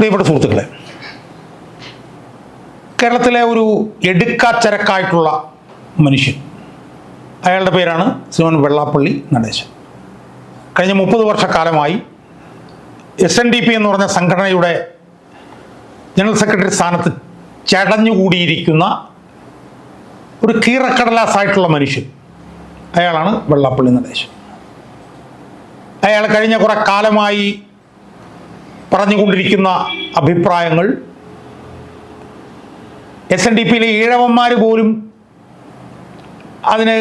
പ്രിയപ്പെട്ട സുഹൃത്തുക്കളെ കേരളത്തിലെ ഒരു എടുക്കാച്ചരക്കായിട്ടുള്ള മനുഷ്യൻ. അയാളുടെ പേരാണ് ശ്രീമൻ വെള്ളാപ്പള്ളി നടേശൻ. കഴിഞ്ഞ മുപ്പത് വർഷക്കാലമായി എസ് എൻ ഡി പി എന്ന് പറഞ്ഞ സംഘടനയുടെ ജനറൽ സെക്രട്ടറി സ്ഥാനത്ത് ചടഞ്ഞുകൂടിയിരിക്കുന്ന ഒരു കീറക്കടലാസായിട്ടുള്ള മനുഷ്യൻ അയാളാണ് വെള്ളാപ്പള്ളി നടേശൻ. അയാൾ കഴിഞ്ഞ കുറേ കാലമായി പറഞ്ഞുകൊണ്ടിരിക്കുന്ന അഭിപ്രായങ്ങൾ. എസ് എൻ ഡി പിയിലെ ഈഴവന്മാർ പോലും അതിന്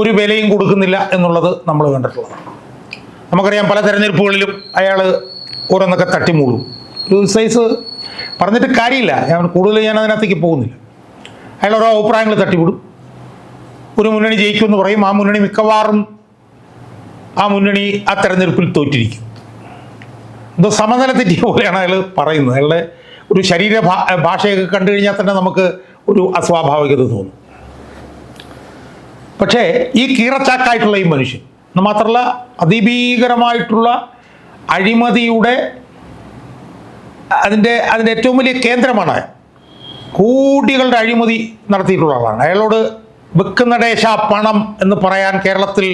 ഒരു വിലയും കൊടുക്കുന്നില്ല എന്നുള്ളത് നമ്മൾ കണ്ടിട്ടുള്ളതാണ്. നമുക്കറിയാം പല തെരഞ്ഞെടുപ്പുകളിലും അയാൾ ഓരോന്നൊക്കെ തട്ടിമൂളും ഒരു സൈസ് പറഞ്ഞിട്ട് കാര്യമില്ല. ഞാൻ കൂടുതൽ ഞാൻ അതിനകത്തേക്ക് പോകുന്നില്ല. അയാൾ ഓരോ അഭിപ്രായങ്ങൾ തട്ടിവിടും ഒരു മുന്നണി ജയിക്കുമെന്ന് പറയും. ആ മുന്നണി മിക്കവാറും ആ മുന്നണി ആ തെരഞ്ഞെടുപ്പിൽ തോറ്റിരിക്കും. എന്തോ സമനില തെറ്റിയ പോലെയാണ് അയാൾ പറയുന്നത്. അയാളുടെ ഒരു ശരീര ഭാഷയൊക്കെ കണ്ടു കഴിഞ്ഞാൽ തന്നെ നമുക്ക് ഒരു അസ്വാഭാവികത തോന്നും. പക്ഷേ ഈ കീറച്ചാക്കായിട്ടുള്ള ഈ മനുഷ്യൻ മാത്രമല്ല അതിഭീകരമായിട്ടുള്ള അഴിമതിയുടെ അതിന്റെ അതിന്റെ ഏറ്റവും വലിയ കേന്ദ്രമാണ് അയാൾ. കോടികളുടെ അഴിമതി നടത്തിയിട്ടുള്ള ആളാണ്. അയാളോട് വെക്കുന്നടേശ പണം എന്ന് പറയാൻ കേരളത്തിൽ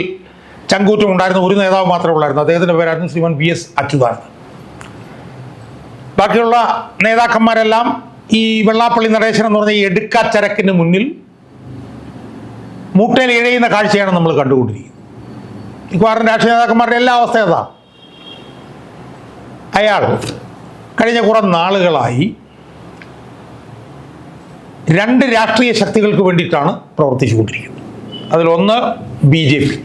ചങ്കൂറ്റം ഉണ്ടായിരുന്ന ഒരു നേതാവ് മാത്രമേ ഉള്ളായിരുന്നു. അദ്ദേഹത്തിന്റെ പേരായിരുന്നു ശ്രീമൻ വി എസ് അച്യുതാനന്ദൻ. ബാക്കിയുള്ള നേതാക്കന്മാരെല്ലാം ഈ വെള്ളാപ്പള്ളി നടേശൻ എന്ന് പറഞ്ഞ ഈ എടുക്കാച്ചരക്കിന് മുന്നിൽ മൂട്ടയിൽ ഇഴയുന്ന കാഴ്ചയാണ് നമ്മൾ കണ്ടുകൊണ്ടിരിക്കുന്നത്. മിക്കവാറും രാഷ്ട്രീയ നേതാക്കന്മാരുടെ എല്ലാ അവസ്ഥ ഏതാ അയാൾ കഴിഞ്ഞ കുറേ നാളുകളായി രണ്ട് രാഷ്ട്രീയ ശക്തികൾക്ക് വേണ്ടിയിട്ടാണ് പ്രവർത്തിച്ചുകൊണ്ടിരിക്കുന്നത്. അതിലൊന്ന് ബി ജെ പി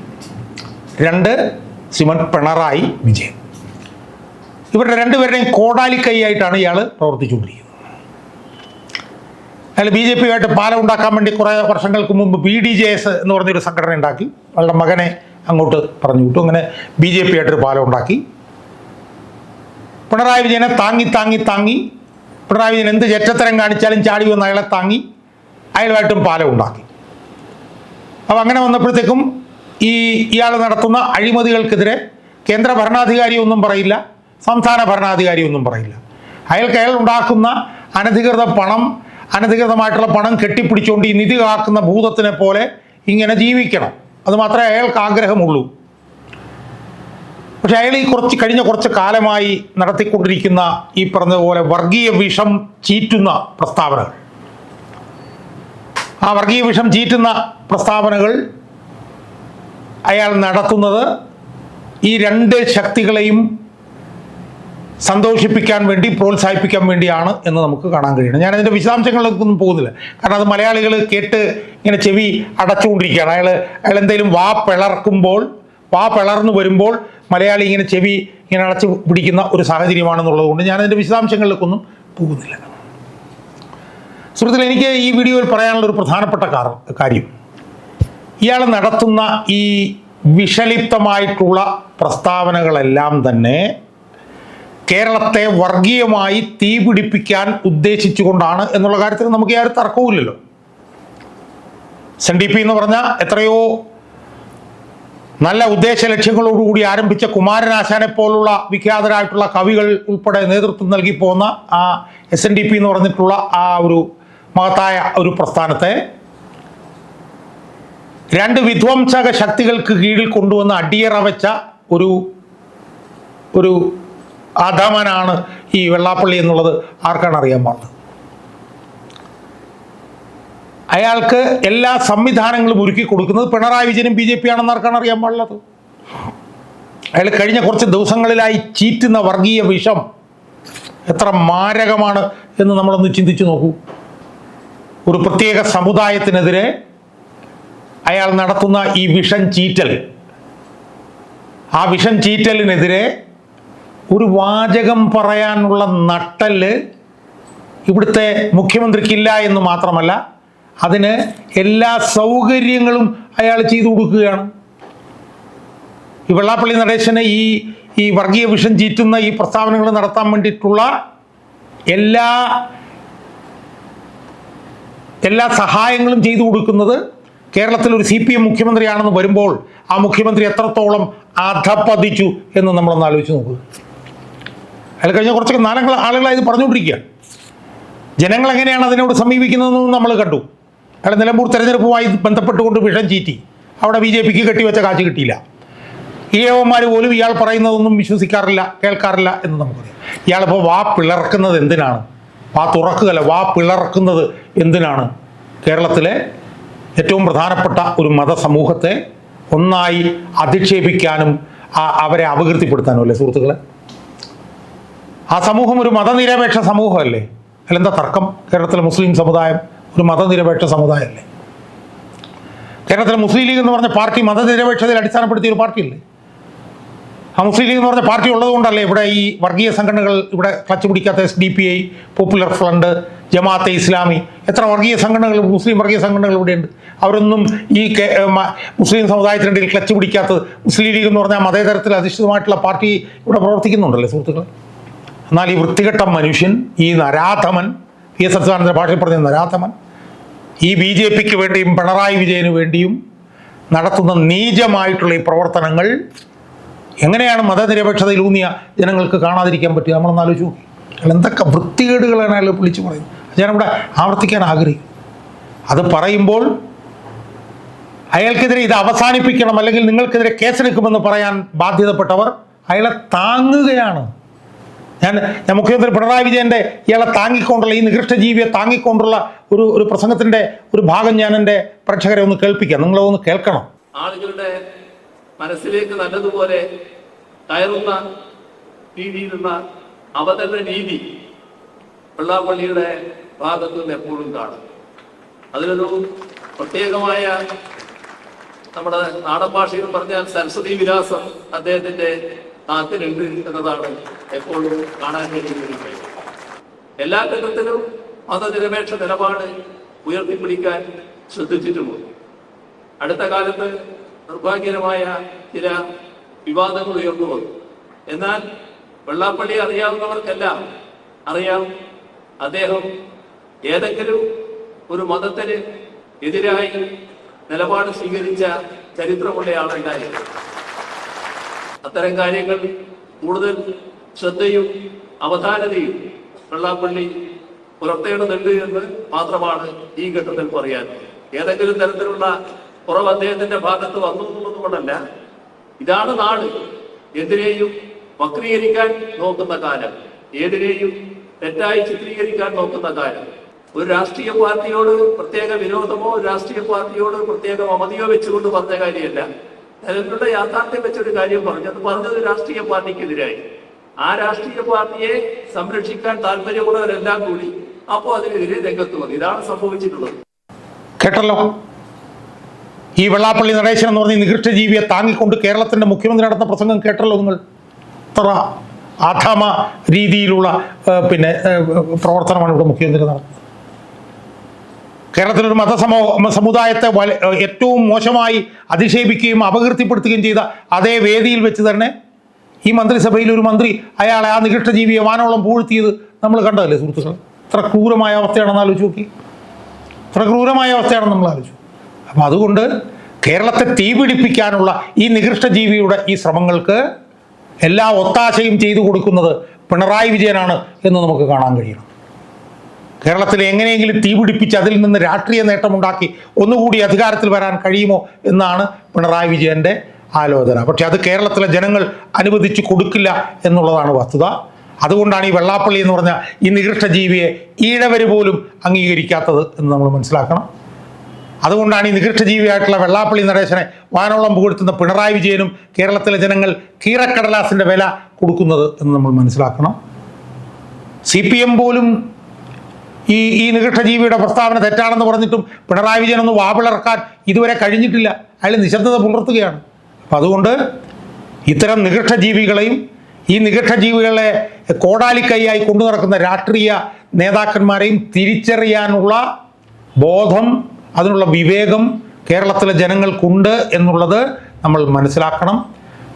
രണ്ട് ശ്രീമൻ പിണറായി വിജയൻ. ഇവരുടെ രണ്ടുപേരുടെയും കോടാലി കൈയായിട്ടാണ് ഇയാൾ പ്രവർത്തിച്ചുകൊണ്ടിരിക്കുന്നത്. അയാൾ ബി ജെ പിയുമായിട്ട് പാലം ഉണ്ടാക്കാൻ വേണ്ടി കുറേ വർഷങ്ങൾക്ക് മുമ്പ് ബി ഡി ജെ എസ് എന്ന് പറഞ്ഞൊരു സംഘടന ഉണ്ടാക്കി. അവളുടെ മകനെ അങ്ങോട്ട് പറഞ്ഞു വിട്ടു അങ്ങനെ ബി ജെ പി ആയിട്ടൊരു പാലം ഉണ്ടാക്കി. പിണറായി വിജയനെ താങ്ങി താങ്ങി താങ്ങി. പിണറായി വിജയൻ എന്ത് ചെറ്റത്തരം കാണിച്ചാലും ചാടി വന്ന് അയാളെ താങ്ങി. അയാളുമായിട്ടും പാലം ഉണ്ടാക്കി. അപ്പോൾ അങ്ങനെ വന്നപ്പോഴത്തേക്കും ഈ ഇയാൾ നടത്തുന്ന അഴിമതികൾക്കെതിരെ കേന്ദ്ര ഭരണാധികാരി ഒന്നും പറയില്ല. സംസ്ഥാന ഭരണാധികാരി ഒന്നും പറയില്ല. അയാൾക്ക് അയാൾ ഉണ്ടാക്കുന്ന അനധികൃത പണം അനധികൃതമായിട്ടുള്ള പണം കെട്ടിപ്പിടിച്ചുകൊണ്ട് ഈ നിധി കാക്കുന്ന ഭൂതത്തിനെ പോലെ ഇങ്ങനെ ജീവിക്കണം. അത് മാത്രമേ അയാൾക്ക് ആഗ്രഹമുള്ളൂ. പക്ഷെ അയാൾ ഈ കുറച്ച് കഴിഞ്ഞ കുറച്ച് കാലമായി നടത്തിക്കൊണ്ടിരിക്കുന്ന ഈ പറഞ്ഞതുപോലെ വർഗീയ വിഷം ചീറ്റുന്ന പ്രസ്താവനകൾ. ആ വർഗീയ വിഷം ചീറ്റുന്ന പ്രസ്താവനകൾ അയാൾ നടത്തുന്നത് ഈ രണ്ട് ശക്തികളെയും സന്തോഷിപ്പിക്കാൻ വേണ്ടി പ്രോത്സാഹിപ്പിക്കാൻ വേണ്ടിയാണ് എന്ന് നമുക്ക് കാണാൻ കഴിയണം ഞാൻ അതിന്റെ വിശദാംശങ്ങളിലേക്കൊന്നും പോകുന്നില്ല. കാരണം അത് മലയാളികൾ കേട്ട് ഇങ്ങനെ ചെവി അടച്ചുകൊണ്ടിരിക്കുകയാണ്. അയാൾ അയാൾ എന്തെങ്കിലും വാ പിളർക്കുമ്പോൾ വാ പിളർന്നു വരുമ്പോൾ മലയാളി ഇങ്ങനെ ചെവി ഇങ്ങനെ അടച്ചു പിടിക്കുന്ന ഒരു സാഹചര്യമാണെന്നുള്ളത് കൊണ്ട് ഞാൻ അതിന്റെ വിശദാംശങ്ങളിലേക്കൊന്നും പോകുന്നില്ല. സുഹൃത്തുക്കൾ എനിക്ക് ഈ വീഡിയോയിൽ പറയാനുള്ള ഒരു പ്രധാനപ്പെട്ട കാര്യം. ഇയാൾ നടത്തുന്ന ഈ വിഷലിപ്തമായിട്ടുള്ള പ്രസ്താവനകളെല്ലാം തന്നെ കേരളത്തെ വർഗീയമായി തീപിടിപ്പിക്കാൻ ഉദ്ദേശിച്ചുകൊണ്ടാണ് എന്നുള്ള കാര്യത്തിൽ നമുക്ക് യാതൊരു തർക്കവുമില്ലല്ലോ. സെൻ ഡി പി എന്ന് പറഞ്ഞാൽ എത്രയോ നല്ല ഉദ്ദേശ ലക്ഷ്യങ്ങളോടുകൂടി ആരംഭിച്ച കുമാരനാശാനെ പോലുള്ള വിഖ്യാതരായിട്ടുള്ള കവികൾ ഉൾപ്പെടെ നേതൃത്വം നൽകി പോകുന്ന ആ എസ് എൻ ഡി പി എന്ന് പറഞ്ഞിട്ടുള്ള ആ ഒരു മഹത്തായ ഒരു പ്രസ്ഥാനത്തെ രണ്ട് വിധ്വംസക ശക്തികൾക്ക് കീഴിൽ കൊണ്ടുവന്ന് അടിയറ വെച്ച ഒരു ഒരു അധമനാണ് ഈ വെള്ളാപ്പള്ളി എന്നുള്ളത് ആർക്കാണ് അറിയാൻ പാടുന്നത് അയാൾക്ക് എല്ലാ സംവിധാനങ്ങളും ഒരുക്കി കൊടുക്കുന്നത് പിണറായി വിജയനും ബി ജെ പി ആണെന്ന് ആർക്കാണ് അറിയാൻ പാടുള്ളത് അയാൾ കഴിഞ്ഞ കുറച്ച് ദിവസങ്ങളിലായി ചീറ്റുന്ന വർഗീയ വിഷം എത്ര മാരകമാണ് എന്ന് നമ്മളൊന്ന് ചിന്തിച്ചു നോക്കൂ. ഒരു പ്രത്യേക സമുദായത്തിനെതിരെ അയാൾ നടത്തുന്ന ഈ വിഷം ചീറ്റൽ ആ വിഷം ചീറ്റലിനെതിരെ ഒരു വാചകം പറയാനുള്ള നട്ടൽ ഇവിടുത്തെ മുഖ്യമന്ത്രിക്കില്ല എന്ന് മാത്രമല്ല അതിന് എല്ലാ സൗകര്യങ്ങളും അയാൾ ചെയ്തു കൊടുക്കുകയാണ്. ഈ വെള്ളാപ്പള്ളി നടേശന് ഈ ഈ വർഗീയ വിഷം ചീറ്റുന്ന ഈ പ്രസ്താവനകൾ നടത്താൻ വേണ്ടിയിട്ടുള്ള എല്ലാ എല്ലാ സഹായങ്ങളും ചെയ്തു കൊടുക്കുന്നത് കേരളത്തിൽ ഒരു സി പി എം മുഖ്യമന്ത്രിയാണെന്ന് വരുമ്പോൾ ആ മുഖ്യമന്ത്രി എത്രത്തോളം അധപ്പതിച്ചു എന്ന് നമ്മളൊന്ന് ആലോചിച്ച് നോക്കുക അയാൾ കഴിഞ്ഞ കുറച്ചൊക്കെ നാലങ്ങൾ ആളുകളായത് പറഞ്ഞുകൊണ്ടിരിക്കുക. ജനങ്ങൾ എങ്ങനെയാണ് അതിനോട് സമീപിക്കുന്നതെന്നും നമ്മൾ കണ്ടു. അയാൾ നിലമ്പൂർ തെരഞ്ഞെടുപ്പുമായി ബന്ധപ്പെട്ടുകൊണ്ട് വിഷം ചീറ്റി. അവിടെ ബി ജെ പിക്ക് കെട്ടിവെച്ച കാശ് കിട്ടിയില്ല. ഈഴവന്മാർ പോലും ഇയാൾ പറയുന്നതൊന്നും വിശ്വസിക്കാറില്ല കേൾക്കാറില്ല എന്ന് നമുക്കറിയാം. ഇയാളിപ്പോൾ വാ പിളർക്കുന്നത് എന്തിനാണ്? വാ തുറക്കുകയല്ല വാ പിളർക്കുന്നത് എന്തിനാണ്? കേരളത്തിലെ ഏറ്റവും പ്രധാനപ്പെട്ട ഒരു മതസമൂഹത്തെ ഒന്നായി അധിക്ഷേപിക്കാനും അവരെ അപകീർത്തിപ്പെടുത്താനും അല്ലേ സുഹൃത്തുക്കളെ? ആ സമൂഹം ഒരു മതനിരപേക്ഷ സമൂഹമല്ലേ? അല്ലെന്താ തർക്കം? കേരളത്തിലെ മുസ്ലിം സമുദായം ഒരു മതനിരപേക്ഷ സമുദായമല്ലേ? കേരളത്തിലെ മുസ്ലിം ലീഗ് എന്ന് പറഞ്ഞ പാർട്ടി മതനിരപേക്ഷതയിൽ അടിസ്ഥാനപ്പെടുത്തിയ ഒരു പാർട്ടിയല്ലേ? ആ മുസ്ലിം ലീഗ് എന്ന് പറഞ്ഞ പാർട്ടി ഉള്ളതുകൊണ്ടല്ലേ ഇവിടെ ഈ വർഗീയ സംഘടനകൾ ഇവിടെ ക്ലച്ച് പിടിക്കാത്ത S D P I popular front Jamaate Islami എത്ര വർഗീയ സംഘടനകൾ മുസ്ലിം വർഗീയ സംഘടനകൾ ഇവിടെയുണ്ട്. അവരൊന്നും ഈ മുസ്ലിം സമുദായത്തിനിടയിൽ ക്ലച്ച് പിടിക്കാത്തത് മുസ്ലിം ലീഗ് എന്ന് പറഞ്ഞാൽ മതേതരത്തിൽ അധിഷ്ഠിതമായിട്ടുള്ള പാർട്ടി ഇവിടെ പ്രവർത്തിക്കുന്നുണ്ടല്ലേ സുഹൃത്തുക്കളെ? എന്നാൽ ഈ വൃത്തികെട്ട മനുഷ്യൻ ഈ നരാധമൻ പി എസ് അച്യുതാനന്ദ ഭാഷയിൽ പറഞ്ഞ നരാധമൻ ഈ ബി ജെ പിക്ക് വേണ്ടിയും പിണറായി വിജയന് വേണ്ടിയും നടത്തുന്ന നീചമായിട്ടുള്ള ഈ പ്രവർത്തനങ്ങൾ എങ്ങനെയാണ് മതനിരപേക്ഷതയിൽ ഊന്നിയ ജനങ്ങൾക്ക് കാണാതിരിക്കാൻ പറ്റുക? നമ്മളൊന്ന് ആലോചിച്ചു എന്തൊക്കെ വൃത്തികേടുകളാണ് അയാൾ വിളിച്ചു പറയുന്നത്? ഞാനിവിടെ ആവർത്തിക്കാൻ ആഗ്രഹിക്കും അത് പറയുമ്പോൾ അയാൾക്കെതിരെ ഇത് അവസാനിപ്പിക്കണം അല്ലെങ്കിൽ നിങ്ങൾക്കെതിരെ കേസെടുക്കുമെന്ന് പറയാൻ ബാധ്യതപ്പെട്ടവർ അയാളെ താങ്ങുകയാണ്. ഞാൻ ഞാൻ മുഖ്യമന്ത്രി പിണറായി വിജയന്റെ ഇയാളെ താങ്ങിക്കൊണ്ടുള്ള ഈ നികൃഷ്ട ജീവിയെ താങ്ങിക്കൊണ്ടുള്ള ഒരു ഒരു പ്രസംഗത്തിന്റെ ഒരു ഭാഗം ഞാൻ എന്റെ പ്രേക്ഷകരെ ഒന്ന് കേൾപ്പിക്കാം. നിങ്ങളൊന്ന് കേൾക്കണം. ആളുകളുടെ മനസ്സിലേക്ക് നല്ലതുപോലെ കയറുന്ന രീതിയിലുള്ള അവതരണ രീതി വെള്ളാപ്പള്ളിയുടെ ഭാഗത്തു നിന്ന് എപ്പോഴും കാണും. അതിലൊരു പ്രത്യേകമായ നമ്മുടെ നാടൻ ഭാഷയിൽ പറഞ്ഞാൽ സരസ്വതി വിലാസം അദ്ദേഹത്തിന്റെ നാട്ടിലുണ്ട് എന്നതാണ് എപ്പോഴും കാണാൻ കഴിയുന്ന. എല്ലാ ഘട്ടത്തിലും മതനിരപേക്ഷ നിലപാട് ഉയർത്തിപ്പിടിക്കാൻ ശ്രദ്ധിച്ചിട്ടുമുണ്ട് അടുത്ത കാലത്ത് നിർഭാഗ്യകരമായ ചില വിവാദങ്ങൾ ഉയർന്നു വന്നു. എന്നാൽ വെള്ളാപ്പള്ളി അറിയാവുന്നവർക്കെല്ലാം അറിയാം അദ്ദേഹം ഏതെങ്കിലും ഒരു മതത്തിന് എതിരായി നിലപാട് സ്വീകരിച്ച ചരിത്രമുള്ള ആളുണ്ടായിരുന്നു അത്തരം കാര്യങ്ങൾ കൂടുതൽ ശ്രദ്ധയും അവധാനതയും വെള്ളാപ്പള്ളി പുലർത്തേണ്ടതുണ്ട് എന്ന് മാത്രമാണ് ഈ ഘട്ടത്തിൽ പറയാൻ. ഏതെങ്കിലും തരത്തിലുള്ള കുറവ് അദ്ദേഹത്തിന്റെ ഭാഗത്ത് വന്നു എന്നുള്ളതുകൊണ്ടല്ല ഇതാണ് നാട്. എതിരെയും വക്രീകരിക്കാൻ നോക്കുന്ന കാലം. ഏതിനെയും തെറ്റായി ചിത്രീകരിക്കാൻ നോക്കുന്ന കാലം. ഒരു രാഷ്ട്രീയ പാർട്ടിയോട് പ്രത്യേക വിരോധമോ രാഷ്ട്രീയ പാർട്ടിയോട് പ്രത്യേക അമതിയോ വെച്ചുകൊണ്ട് പറഞ്ഞ കാര്യമല്ല. ജനങ്ങളുടെ യാഥാർത്ഥ്യം വെച്ചൊരു കാര്യം പറഞ്ഞു. അത് പറഞ്ഞത് രാഷ്ട്രീയ പാർട്ടിക്കെതിരായി. ആ രാഷ്ട്രീയ പാർട്ടിയെ സംരക്ഷിക്കാൻ താല്പര്യമുള്ളവരെല്ലാം കൂടി അപ്പോൾ അതിനെതിരെ രംഗത്ത് വന്നു. ഇതാണ് സംഭവിച്ചിട്ടുള്ളത്. കേട്ടല്ലോ? ഈ വെള്ളാപ്പള്ളി നടേശൻ എന്ന് പറഞ്ഞ നികൃഷ്ട ജീവിയെ താങ്ങിക്കൊണ്ട് കേരളത്തിന്റെ മുഖ്യമന്ത്രി നടത്തുന്ന പ്രസംഗം കേട്ടല്ലോ നിങ്ങൾ? അത്ര അധമ രീതിയിലുള്ള പിന്നെ പ്രവർത്തനമാണ് ഇവിടെ മുഖ്യമന്ത്രി നടത്തുന്നത്. കേരളത്തിലൊരു മതസമൂ സമുദായത്തെ ഏറ്റവും മോശമായി അധിക്ഷേപിക്കുകയും അപകീർത്തിപ്പെടുത്തുകയും ചെയ്ത അതേ വേദിയിൽ വെച്ച് തന്നെ ഈ മന്ത്രിസഭയിൽ ഒരു മന്ത്രി അയാളെ ആ നികൃഷ്ട ജീവിയെ വാനോളം പൂഴ്ത്തിയത് നമ്മൾ കണ്ടതല്ലേ സുഹൃത്തുക്കൾ ഇത്ര ക്രൂരമായ അവസ്ഥയാണെന്ന് ആലോചിച്ച് നോക്കി. ഇത്ര ക്രൂരമായ അവസ്ഥയാണെന്ന് നമ്മൾ ആലോചിച്ചു. അപ്പം അതുകൊണ്ട് കേരളത്തെ തീപിടിപ്പിക്കാനുള്ള ഈ നികൃഷ്ടജീവിയുടെ ഈ ശ്രമങ്ങൾക്ക് എല്ലാ ഒത്താശയും ചെയ്തു കൊടുക്കുന്നത് പിണറായി വിജയനാണ് എന്ന് നമുക്ക് കാണാൻ കഴിയണം. കേരളത്തിൽ എങ്ങനെയെങ്കിലും തീപിടിപ്പിച്ച് അതിൽ നിന്ന് രാഷ്ട്രീയ നേട്ടമുണ്ടാക്കി ഒന്നുകൂടി അധികാരത്തിൽ വരാൻ കഴിയുമോ എന്നാണ് പിണറായി വിജയന്റെ ആലോചന. പക്ഷെ അത് കേരളത്തിലെ ജനങ്ങൾ അനുവദിച്ചു കൊടുക്കില്ല എന്നുള്ളതാണ് വസ്തുത. അതുകൊണ്ടാണ് ഈ വെള്ളാപ്പള്ളി എന്ന് പറഞ്ഞ ഈ നികൃഷ്ട ജീവിയെ ഈഴവര് പോലും അംഗീകരിക്കാത്തത് എന്ന് നമ്മൾ മനസ്സിലാക്കണം. അതുകൊണ്ടാണ് ഈ നികൃഷ്ട ജീവിയായിട്ടുള്ള വെള്ളാപ്പള്ളി നടേശനെ വാനോളം പുകഴ്ത്തുന്ന പിണറായി വിജയനും കേരളത്തിലെ ജനങ്ങൾ കീറക്കടലാസിന്റെ വില കൊടുക്കുന്നത് എന്ന് നമ്മൾ മനസ്സിലാക്കണം. സി പോലും ഈ ഈ നികൃഷ്ട ജീവിയുടെ പ്രസ്താവന തെറ്റാണെന്ന് പറഞ്ഞിട്ടും പിണറായി വിജയൻ ഒന്ന് വാപിളർക്കാൻ ഇതുവരെ കഴിഞ്ഞിട്ടില്ല. അയാൾ നിശബ്ദത പുലർത്തുകയാണ്. അപ്പം അതുകൊണ്ട് ഇത്തരം നികൃഷ്ട ജീവികളെയും ഈ നികൃഷ്ട ജീവികളെ കോടാലിക്കൈയായി കൊണ്ടു നടക്കുന്ന രാഷ്ട്രീയ നേതാക്കന്മാരെയും തിരിച്ചറിയാനുള്ള ബോധം അതിനുള്ള വിവേകം കേരളത്തിലെ ജനങ്ങൾക്കുണ്ട് എന്നുള്ളത് നമ്മൾ മനസ്സിലാക്കണം.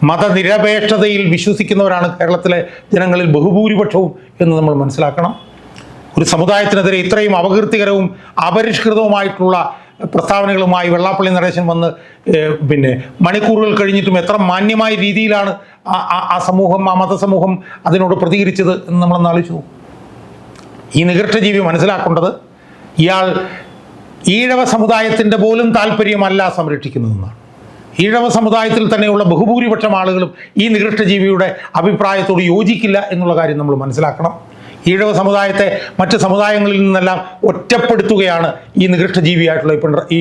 മതനിരപേക്ഷതയിൽ വിശ്വസിക്കുന്നവരാണ് കേരളത്തിലെ ജനങ്ങളിൽ ബഹുഭൂരിപക്ഷവും എന്ന് നമ്മൾ മനസ്സിലാക്കണം. ഒരു സമുദായത്തിനെതിരെ ഇത്രയും അപകീർത്തികരവും അപരിഷ്കൃതവുമായിട്ടുള്ള പ്രസ്താവനകളുമായി വെള്ളാപ്പള്ളി നടേശൻ വന്ന് പിന്നെ മണിക്കൂറുകൾ കഴിഞ്ഞിട്ടും എത്ര മാന്യമായ രീതിയിലാണ് ആ- സമൂഹം ആ മതസമൂഹം അതിനോട് പ്രതികരിച്ചത് എന്ന് ആലോചിച്ചു നോക്കൂ. ഈ നികൃഷ്ടജീവി മനസ്സിലാക്കേണ്ടത് ഇയാൾ ഈഴവ സമുദായത്തിന്റെ പോലും താല്പര്യമല്ല സംരക്ഷിക്കുന്നതെന്നാണ് ഈഴവ സമുദായത്തിൽ തന്നെയുള്ള ബഹുഭൂരിപക്ഷം ആളുകളും ഈ നികൃഷ്ടജീവിയുടെ അഭിപ്രായത്തോട് യോജിക്കില്ല എന്നുള്ള കാര്യം നമ്മൾ മനസ്സിലാക്കണം ഈഴവ സമുദായത്തെ മറ്റ് സമുദായങ്ങളിൽ നിന്നെല്ലാം ഒറ്റപ്പെടുത്തുകയാണ് ഈ നികൃഷ്ടജീവിയായിട്ടുള്ള ഈ ഇപ്പം ഈ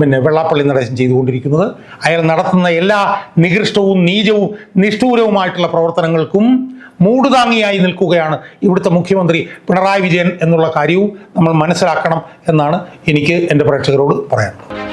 പിന്നെ വെള്ളാപ്പള്ളി നടേശൻ ചെയ്തുകൊണ്ടിരിക്കുന്നത്. അയാൾ നടത്തുന്ന എല്ലാ നികൃഷ്ടവും നീചവും നിഷ്ഠൂരവുമായിട്ടുള്ള പ്രവർത്തനങ്ങൾക്കും മൂടുതാങ്ങിയായി നിൽക്കുകയാണ് ഇവിടുത്തെ മുഖ്യമന്ത്രി പിണറായി വിജയൻ എന്നുള്ള കാര്യവും നമ്മൾ മനസ്സിലാക്കണം എന്നാണ് എനിക്ക് എന്റെ പ്രേക്ഷകരോട് പറയാനുള്ളത്.